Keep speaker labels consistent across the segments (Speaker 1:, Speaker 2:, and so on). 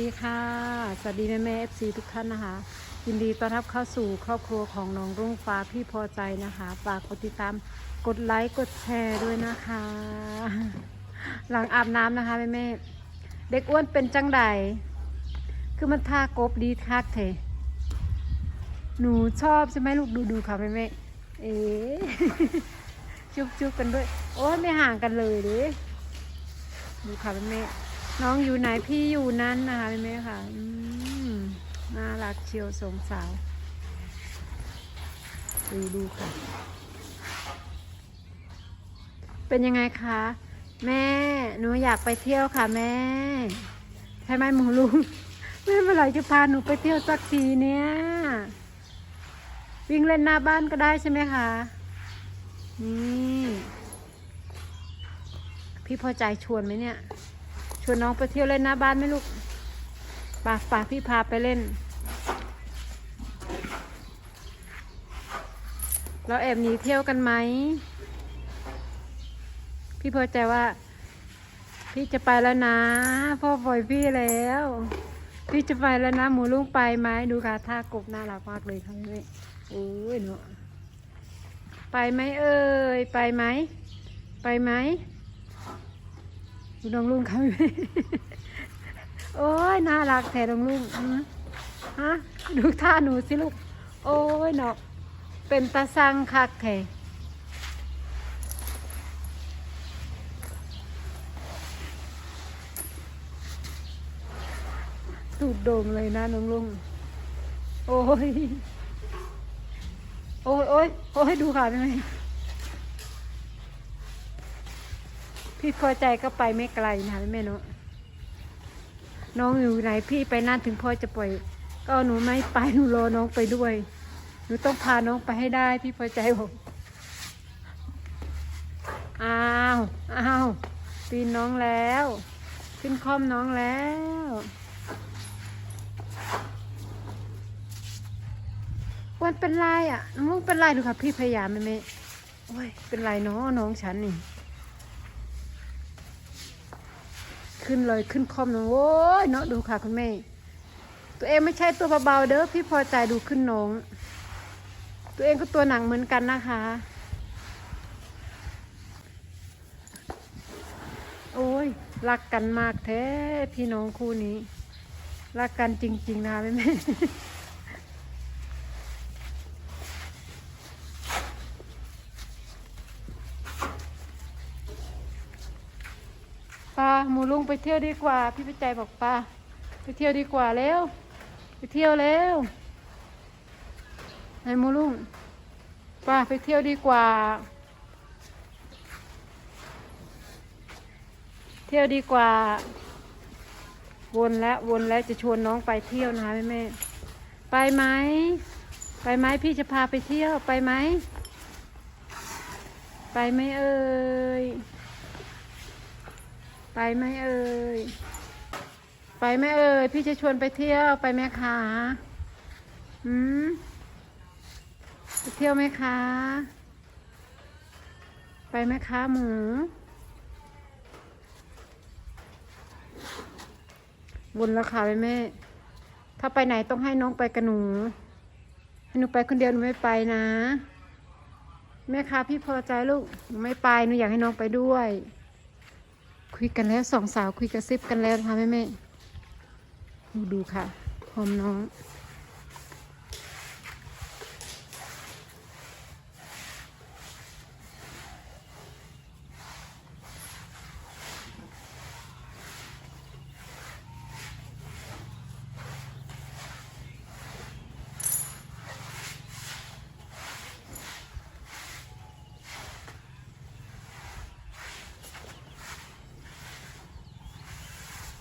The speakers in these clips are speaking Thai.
Speaker 1: ดีค่ะ สวัสดีแม่แม่เอฟซีทุกท่านนะคะ ยินดีต้อนรับเข้าสู่ครอบครัวของน้องรุ่งฟ้าพี่พอใจนะคะฝากกดติดตามกดไลค์กดแชร์ด้วยนะคะ หลังอาบน้ำนะคะแม่แม่เด็กอ้วนเป็นจังใดคือมันท่ากบดีคักเถหนูชอบใช่ไหมลูกดูดูค่ะแม่แม่เอ๊ะจุ๊บจุ๊บกันด้วย โอ้ไม่ห่างกันเลยดิดูค่ะแม่แม่ น้องอยู่ไหนพี่อยู่นั้นนะคะแม่ค่ะอืมน่ารักเชียวสงสาว ดูดูค่ะ เป็นยังไงคะ แม่หนูอยากไปเที่ยวค่ะแม่ ใช่ไหมหมูลุงแม่เมื่อไหร่จะพาหนูไปเที่ยวสักทีเนี่ยวิ่งเล่นหน้าบ้านก็ได้ใช่ไหมคะ นี่ พี่พอใจชวนไหมเนี่ย ชวนน้องไปเที่ยวเล่นหน้าบ้านไหมลูกปากปากพี่พาไปเล่น เราแอบหนีเที่ยวกันไหม พี่พอใจว่า พี่จะไปแล้วนะ พ่อปล่อยพี่แล้ว พี่จะไปแล้วนะ หมูลุงไปไหมดูค่ะท่ากบน่ารักมากเลยค่ะแม่โอ้ยเนาะไปไหมเอ่ยไปไหม ไปไหม ดูน้องลุงเขาโอ้ยน่ารักแท้น้องลุงอืมฮะดูท่าหนูสิลูก โอ้ยเนาะเป็นตาสังคักแท้ตูดโด่งเลยนะน้องลุง โอ้ย โอ้ย โอ้ย โอ้ย ดูค่ะได้ไหม พี่พอใจก็ไปไม่ไกลนะแม่เนาะน้องอยู่ไหนพี่ไปนั่นถึงพ่อจะปล่อย ก็หนูไม่ไปหนูรอน้องไปด้วย หนูต้องพาน้องไปให้ได้ พี่พอใจบอกอ้าวอ้าวปีนน้องแล้ว ขึ้นคล่อมน้องแล้ววันเป็นไรอะน้องเป็นไรดูค่ะ พี่พยายามไหมแม่โอ้ยเป็นไรเนาะน้องฉันนี่ ขึ้นเลยขึ้นคอมน้องโอ้ยเนาะดูค่ะคุณแม่ ตัวเองไม่ใช่ตัวเบาๆเด้อพี่พอใจดูขึ้นน้อง ตัวเองก็ตัวหนังเหมือนกันนะคะ โอ้ยรักกันมากแท้พี่น้องคู่นี้ รักกันจริง ๆ นะแม่แม่ ป้าหมูลุงไปเที่ยวดีกว่า พี่พิจัยบอกป้าไปเที่ยวดีกว่าเร็วไปเที่ยวเร็วไหนหมูลุงป้าไปเที่ยวดีกว่า เที่ยวดีกว่า วนแล้ววนแล้วจะชวนน้องไปเที่ยวนะคะแม่แม่ไปไหมไปไหมพี่จะพาไปเที่ยวไปไหมไปไหมเอ่ย ไปไหมเอ่ย ไปไหมเอ่ย พี่จะชวนไปเที่ยวไปไหมคะอืมไปเที่ยวไหมคะ ไปไหมคะหมูวนแล้วค่ะแม่แม่ ถ้าไปไหนต้องให้น้องไปกับหนูให้หนูไปคนเดียวหนูไม่ไปนะ แม่คะพี่พอใจลูกหนูไม่ไปหนูอยากให้น้องไปด้วย คุยกันแล้วสองสาวคุยกระซิบกันแล้วนะคะแม่แม่ดูดูค่ะหอมน้อง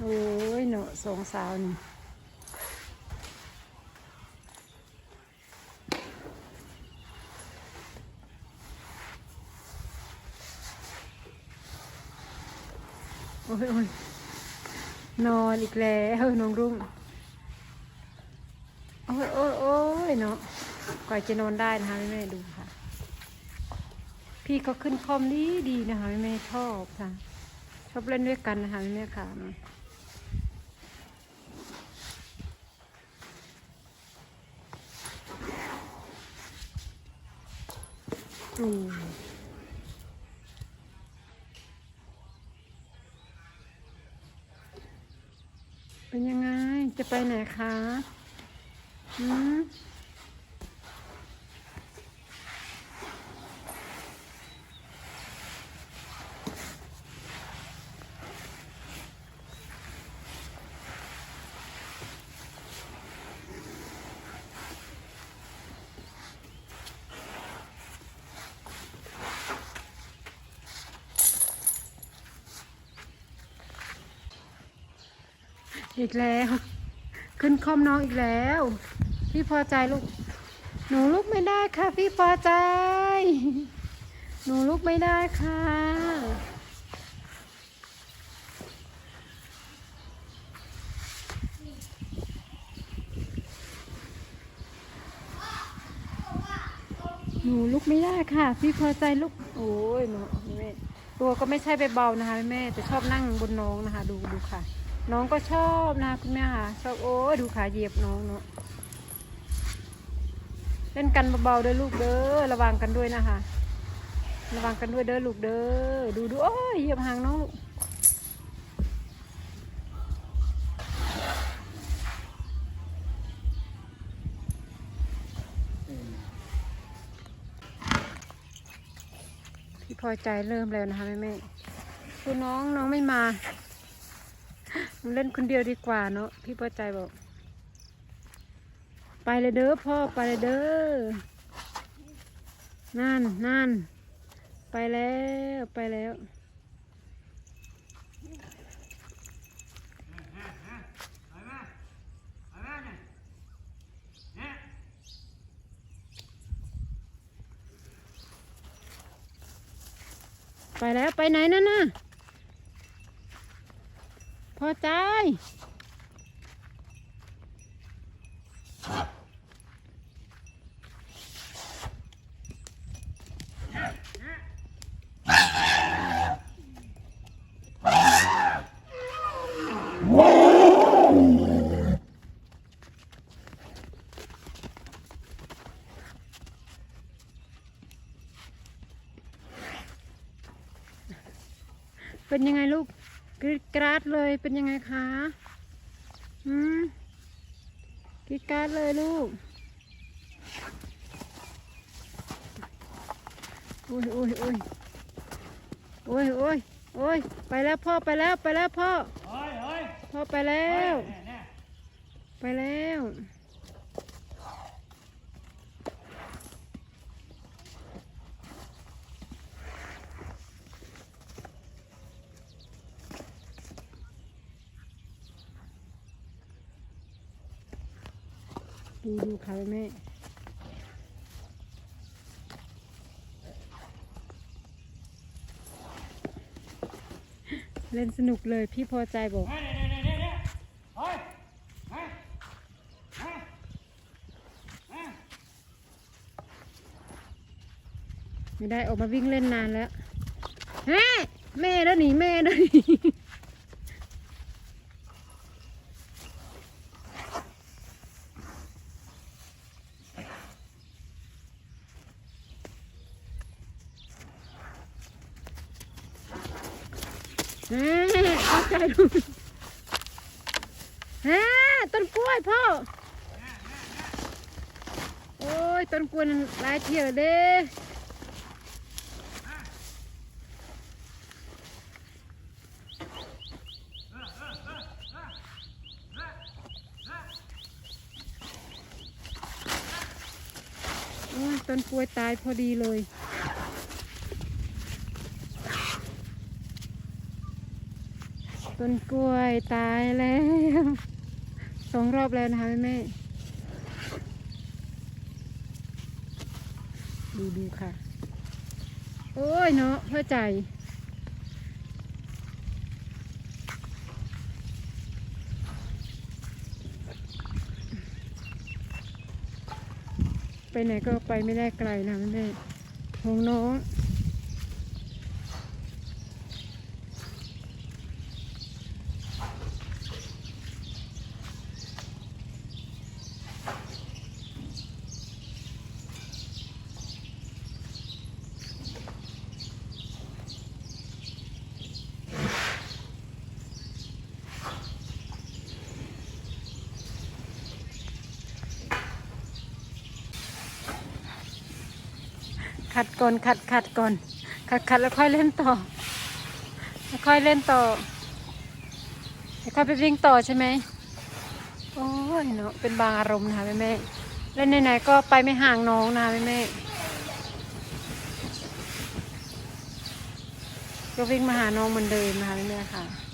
Speaker 1: โอ้ยเนาะสงสาวนี่โอ้ยอยนอนอีกแล้วน้องรุ่ง โอ้ยโอ้ยโอ้ยเนาะกว่าจะนอนได้นะคะแม่แม่ดูค่ะ พี่เขาขึ้นคอมดีดีนะคะแม่แม่ชอบค่ะ ชอบเล่นด้วยกันนะคะแม่แม่ค่ะ โอ้เป็นยังไง จะไปไหนคะ อืม อีกแล้ว ขึ้นคอมน้องอีกแล้ว พี่พอใจลูก หนูลุกไม่ได้ค่ะ พี่พอใจ หนูลุกไม่ได้ค่ะหนูลุกไม่ได้ค่ะ พี่พอใจลุกโอ้ยหนูแม่ตัวก็ไม่ใช่ไปเบานะคะแม่แต่ชอบนั่งบนน้องนะคะ ดูดูค่ะ น้องก็ชอบนะคุณแม่ค่ะชอบโอ้ดูขาเหยียบน้องเนาะเล่นกันเบาๆเด้อลูกเด้อระวังกันด้วยนะคะ ระวังกันด้วยเด้อลูกเด้อดูดูโอ้ยเหยียบหางน้องลูกพี่พอใจเริ่มแล้วนะคะแม่แม่คุณน้องน้องไม่มา เล่นคนเดียวดีกว่าเนาะพี่พอใจบอก ไปเลยเด้อพ่อไปเลยเด้อนั่นนั่นไปแล้วไปแล้วไปแล้วไปไหนนั่นน่ะ อใจ เป็นยังไงลูก กรีดกราดเลยเป็นยังไงคะอืมกรีดกราดเลยลูกโอ้ยโอ้ยโอ้ยโอ้ยโอ้ยโอ้ยไปแล้วพ่อไปแล้วไปแล้วพ่อ
Speaker 2: เฮ้ยเฮ้ย
Speaker 1: พ่อไปแล้ว
Speaker 2: เนี่ยเนี่ย
Speaker 1: ไปแล้ว ดูดูค่ะแม่เล่นสนุกเลยพี่พอใจบอกไม่ได้ออกมาวิ่งเล่นนานแล้วแม่แม่แล้วหนีแม่แล้วหนีแม่เข้าใจดูแม่ต้นกล้วยพ่อ โอ้ย ต้นกล้วยนั่นหลายเที่ยวเด้โอ้ยต้นกล้วยตายพอดีเลย ต้นกล้วยตายแล้วสองรอบแล้วนะคะแม่แม่ดูดูค่ะ โอ้ยเนาะเพื่อใจ ไปไหนก็ไปไม่ได้ไกลนะแม่แม่ของน้อง ขัดก่อนขัดขัดก่อนขัดขัดแล้วค่อยเล่นต่อแล้วค่อยเล่นต่อแล้วค่อยไปวิ่งต่อใช่ไหมโอ้ยเนาะเป็นบางอารมณ์นะคะแม่แม่เล่นไหนๆก็ไปไม่ห่างน้องนะคะแม่แม่ก็วิ่งมาหาน้องเหมือนเดิมนะคะแม่แม่ค่ะ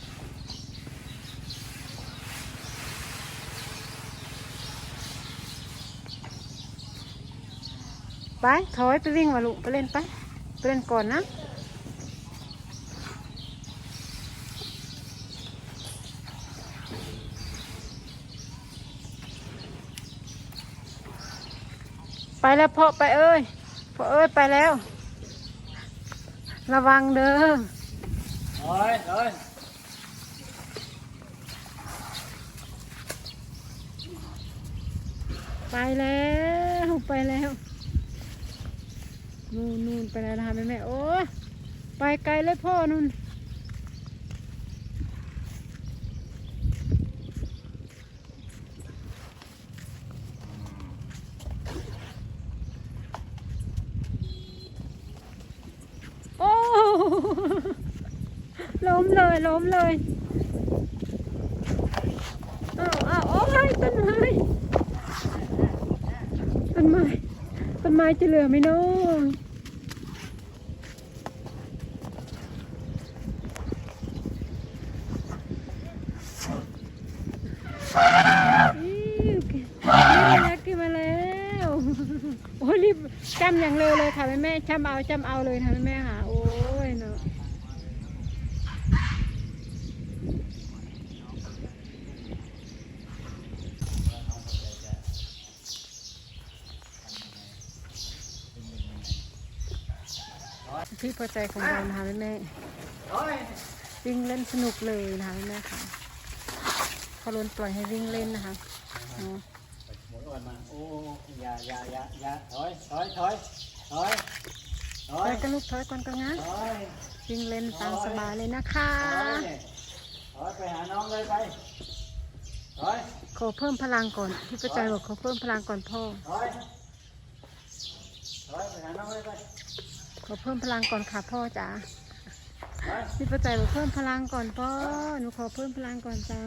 Speaker 1: ไปถอยไปวิ่งมาลูกไปเล่นไปไปเล่นก่อนนะไปแล้วพ่อไปเอ้ยพ่อเอ้ยไปแล้ว ระวังเด้อ
Speaker 2: เฮ้ยเฮ้ย
Speaker 1: ไปแล้ว ไปแล้ว นู่นนู่นไปแล้วนะคะแม่แม่โอ้ไปไกลเลยพ่อนู่นโอ้ล้มเลยล้มเลยอ้าวอ้าวโอ้ยต้นไม้ต้นไม้ต้นไม้จะเหลือไหมนาะอิ๊ว ขึ้นมาแล้วขึ้นมาแล้วโอ้ยรีบจำอย่างเร็วเลยค่ะแม่แม่จำเอาจำเอาเลยค่ะแม่แม่ค่ะโอ้ยเนาะพี่พอใจของเรานะคะแม่แม่
Speaker 2: ย
Speaker 1: วิ่งเล่นสนุกเลยนะคะแม่ค่ะ พอล้นปล่อยให้วิ่งเล่นนะคะเนาะ
Speaker 2: หมุนอ่อนมาโอ้อย่าอย่าอย่าอย่าถอยถอยถอยถอยถ
Speaker 1: ถ
Speaker 2: อ
Speaker 1: อยยกันลูกถอยก่อนก็งั้น
Speaker 2: ถอย
Speaker 1: วิ่งเล่นตามสบายเลยนะคะ
Speaker 2: ถอยถอยไปหาน้องเลยไปถอย
Speaker 1: ขอเพิ่มพลังก่อนพี่ประจัยบอกขอเพิ่มพลังก่อนพ่อ
Speaker 2: ถอยถอยไปหาน้องเลยไป
Speaker 1: ขอเพิ่มพลังก่อนค่ะพ่อจ๋า
Speaker 2: ถอย
Speaker 1: พี่ประจัยบอกเพิ่มพลังก่อนพ่อหนูขอเพิ่มพลังก่อนจ้า